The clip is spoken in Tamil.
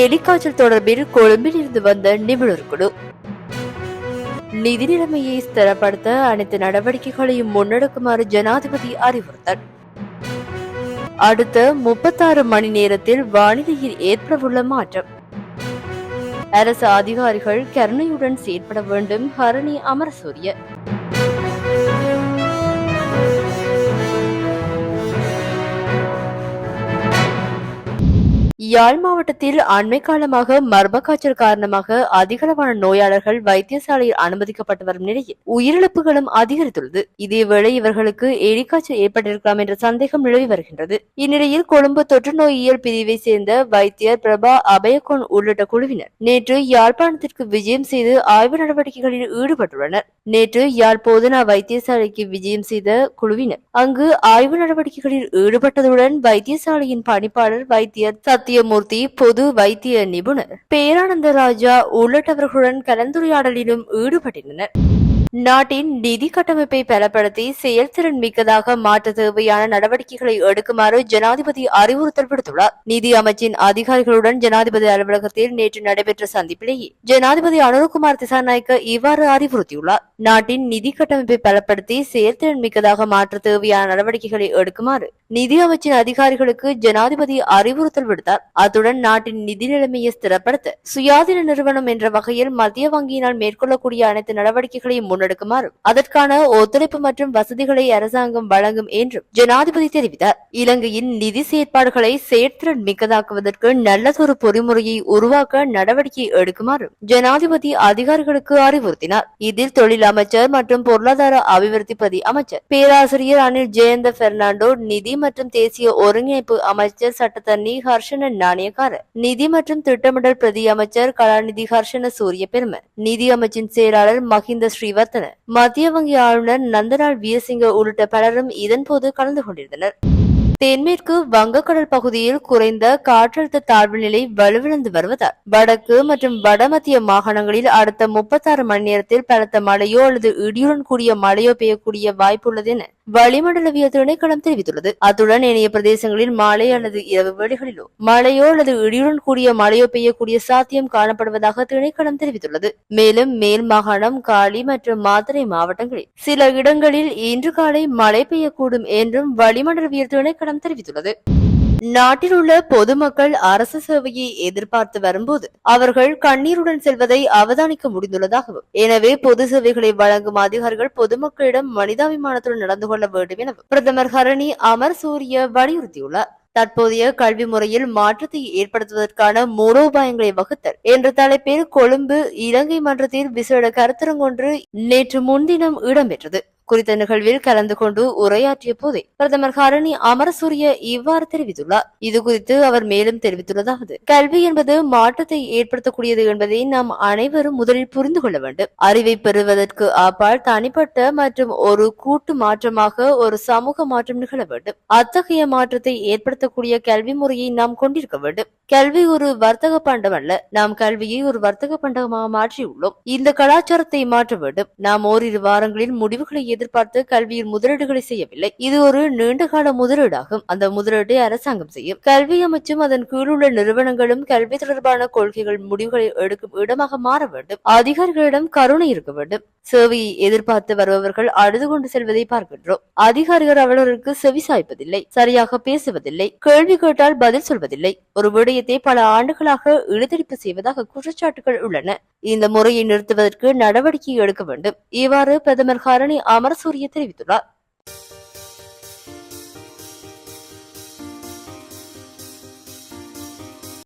எலிக்காய்ச்சல் தொடர்பில் கொழும்பில் இருந்து வந்த நிபுணர் குழு. நிதி நிலைமையை ஸ்திரப்படுத்த அனைத்து நடவடிக்கைகளையும் முன்னெடுக்குமாறு ஜனாதிபதி அறிவுறுத்தல். அடுத்த முப்பத்தாறு மணி நேரத்தில் வானிலையில் ஏற்படவுள்ள மாற்றம். அரசு அதிகாரிகள் கருணையுடன் செயற்பட வேண்டும் ஹரணி அமரசூரிய. யாழ் மாவட்டத்தில் அண்மை காலமாக மர்ம காய்ச்சல் காரணமாக அதிகளவான நோயாளர்கள் வைத்தியசாலையில் அனுமதிக்கப்பட்டு வரும் நிலையில் உயிரிழப்புகளும் அதிகரித்துள்ளது. இதேவேளை இவர்களுக்கு எலிக்காய்ச்சல் ஏற்பட்டிருக்கலாம் என்ற சந்தேகம் நிலவி வருகின்றது. இந்நிலையில் கொழும்பு தொற்று நோயியல் பிரிவை சேர்ந்த வைத்தியர் பிரபா அபயகோன் உள்ளிட்ட குழுவினர் நேற்று யாழ்ப்பாணத்திற்கு விஜயம் செய்து ஆய்வு நடவடிக்கைகளில் ஈடுபட்டுள்ளனர். நேற்று யாழ் போதனா வைத்தியசாலைக்கு விஜயம் செய்த குழுவினர் அங்கு ஆய்வு நடவடிக்கைகளில் ஈடுபட்டதுடன் வைத்தியசாலையின் பணிப்பாளர் வைத்தியர் சத்தியமூர்த்தி பொது வைத்திய நிபுணர் பேரானந்த ராஜா உள்ளிட்டவர்களுடன் கலந்துரையாடலிலும் ஈடுபட்டிருந்தனர். நாட்டின் நிதி கட்டமைப்பை பலப்படுத்தி செயல்திறன் மிக்கதாக மாற்ற தேவையான நடவடிக்கைகளை எடுக்குமாறு ஜனாதிபதி அறிவுறுத்தல் விடுத்துள்ளார். நிதி அமைச்சின் அதிகாரிகளுடன் ஜனாதிபதி அலுவலகத்தில் நேற்று நடைபெற்ற சந்திப்பிலேயே ஜனாதிபதி அனுரகுமார் திசாநாயக்க இவ்வாறு அறிவுறுத்தியுள்ளார். நாட்டின் நிதி கட்டமைப்பை பலப்படுத்தி செயல்திறன் மிக்கதாக மாற்ற தேவையான நடவடிக்கைகளை எடுக்குமாறு நிதி அமைச்சின் அதிகாரிகளுக்கு ஜனாதிபதி அறிவுறுத்தல் விடுத்தார். அத்துடன் நாட்டின் நிதி நிலைமையை ஸ்திரப்படுத்த சுயாதீன நிறுவனம் என்ற வகையில் மத்திய வங்கியினால் மேற்கொள்ளக்கூடிய அனைத்து நடவடிக்கைகளையும் முன்னெடுக்குமாறும் அதற்கான ஒத்துழைப்பு மற்றும் வசதிகளை அரசாங்கம் வழங்கும் என்றும் ஜனாதிபதி தெரிவித்தார். இலங்கையின் நிதி செயற்பாடுகளை செயற்திறன் மிக்கதாக்குவதற்கு நல்லதொரு பொறிமுறையை உருவாக்க நடவடிக்கை எடுக்குமாறும் ஜனாதிபதி அதிகாரிகளுக்கு அறிவுறுத்தினார். இதில் தொழில் அமைச்சர் மற்றும் பொருளாதார அபிவிருத்தி பிரதி அமைச்சர் பேராசிரியர் அனில் ஜெயந்த பெர்னாண்டோ நிதி மற்றும் தேசிய ஒருங்கிணைப்பு அமைச்சர் சட்டத்தண்ணி ஹர்ஷன நாணயக்கார நிதி மற்றும் திட்டமிடல் பிரதி அமைச்சர் கலாநிதி ஹர்ஷன சூரிய பெரும நிதி அமைச்சின் செயலாளர் மஹிந்த ஸ்ரீவத் ஸ்ரீவர்த்தன மத்திய வங்கி ஆளுநர் நந்தலால் வீரசிங்க உள்ளிட்ட பலரும் இதன்போது கலந்து கொண்டிருந்தனர். தென்மேற்கு வங்கக்கடல் பகுதியில் குறைந்த காற்றழுத்த தாழ்வு நிலை வலுவிழந்து வருவதால் வடக்கு மற்றும் வடமத்திய மாகாணங்களில் அடுத்த முப்பத்தாறு மணி நேரத்தில் பலத்த மழையோ அல்லது இடியுடன் கூடிய மழையோ பெய்யக்கூடிய வாய்ப்புள்ளது என வளிமண்டலவியல் திணைக்களம் தெரிவித்துள்ளது. அத்துடன் ஏனைய பிரதேசங்களில் மாலை அல்லது இரவு வேளைகளிலோ மழையோ அல்லது இடியுடன் கூடிய மழையோ பெய்யக்கூடிய சாத்தியம் காணப்படுவதாக திணைக்களம் தெரிவித்துள்ளது. மேலும் மேல் மாகாணம் காலி மற்றும் மாத்தறை மாவட்டங்களில் சில இடங்களில் இன்று காலை மழை பெய்யக்கூடும் என்றும் வளிமண்டலவியல் திணைக்களம் தெரிவித்துள்ளது. நாட்டில் உள்ள பொதுமக்கள் அரசு சேவையை எதிர்பார்த்து வரும்போது அவர்கள் கண்ணீருடன் செல்வதை அவதானிக்க முடிந்துள்ளதாகவும் எனவே பொது சேவைகளை வழங்கும் அதிகாரிகள் பொதுமக்களிடம் மனிதாபிமானத்துடன் நடந்து கொள்ள வேண்டும் எனவும் பிரதமர் ஹரணி அமர் சூரிய வலியுறுத்தியுள்ளார். தற்போதைய கல்வி முறையில் மாற்றத்தை ஏற்படுத்துவதற்கான மூலோபாயங்களை வகுத்தல் என்ற தலைப்பில் கொழும்பு இலங்கை மன்றத்தில் விசேட கருத்தரங்கொன்று நேற்று முன்தினம் இடம்பெற்றது. குறித்த நிகழ்வில் கலந்து கொண்டு உரையாற்றிய போதே பிரதமர் ஹரணி அமரசூரிய இவ்வாறு தெரிவித்துள்ளார். இது குறித்து அவர் மேலும் தெரிவித்துள்ளதாவது கல்வி என்பது மாற்றத்தை ஏற்படுத்தக்கூடியது என்பதை நாம் அனைவரும் முதலில் புரிந்து கொள்ள வேண்டும். அறிவை பெறுவதற்கு அப்பால் தனிப்பட்ட மற்றும் ஒரு கூட்டு மாற்றமாக ஒரு சமூக மாற்றம் நிகழ வேண்டும். அத்தகைய மாற்றத்தை ஏற்படுத்தக்கூடிய கல்வி முறையை நாம் கொண்டிருக்க வேண்டும். கல்வி ஒரு வர்த்தக பண்டம் அல்ல. நாம் கல்வியை ஒரு வர்த்தக பண்டமாக மாற்றியுள்ளோம். இந்த கலாச்சாரத்தை மாற்ற வேண்டும். நாம் ஓரிரு வாரங்களில் முடிவுகளை எதிர்பார்த்து கல்வியில் முதலீடுகளை செய்யவில்லை. இது ஒரு நீண்டகால முதலீடாகும். அந்த முதலீட்டை அரசாங்கம் செய்யும். கல்வி அமைச்சும் அதன் கீழுள்ள நிறுவனங்களும் கல்வி தொடர்பான கொள்கைகள் முடிவுகளை எடுக்கும் இடமாக மாற வேண்டும். அதிகாரிகளிடம் கருணை இருக்க வேண்டும். சேவையை எதிர்பார்த்து வருபவர்கள் அழுது கொண்டு செல்வதை பார்க்கின்றோம். அதிகாரிகள் அவர்களுக்கு செவி சாய்ப்பதில்லை சரியாக பேசுவதில்லை கேள்வி கேட்டால் பதில் சொல்வதில்லை. ஒரு விடயத்தை பல ஆண்டுகளாக இழுத்தடிப்பு செய்வதாக குற்றச்சாட்டுகள் உள்ளன. இந்த முறையை நிறுத்துவதற்கு நடவடிக்கை எடுக்க வேண்டும். இவ்வாறு பிரதமர் ஹரணி அம アマルスフリーテレビとラ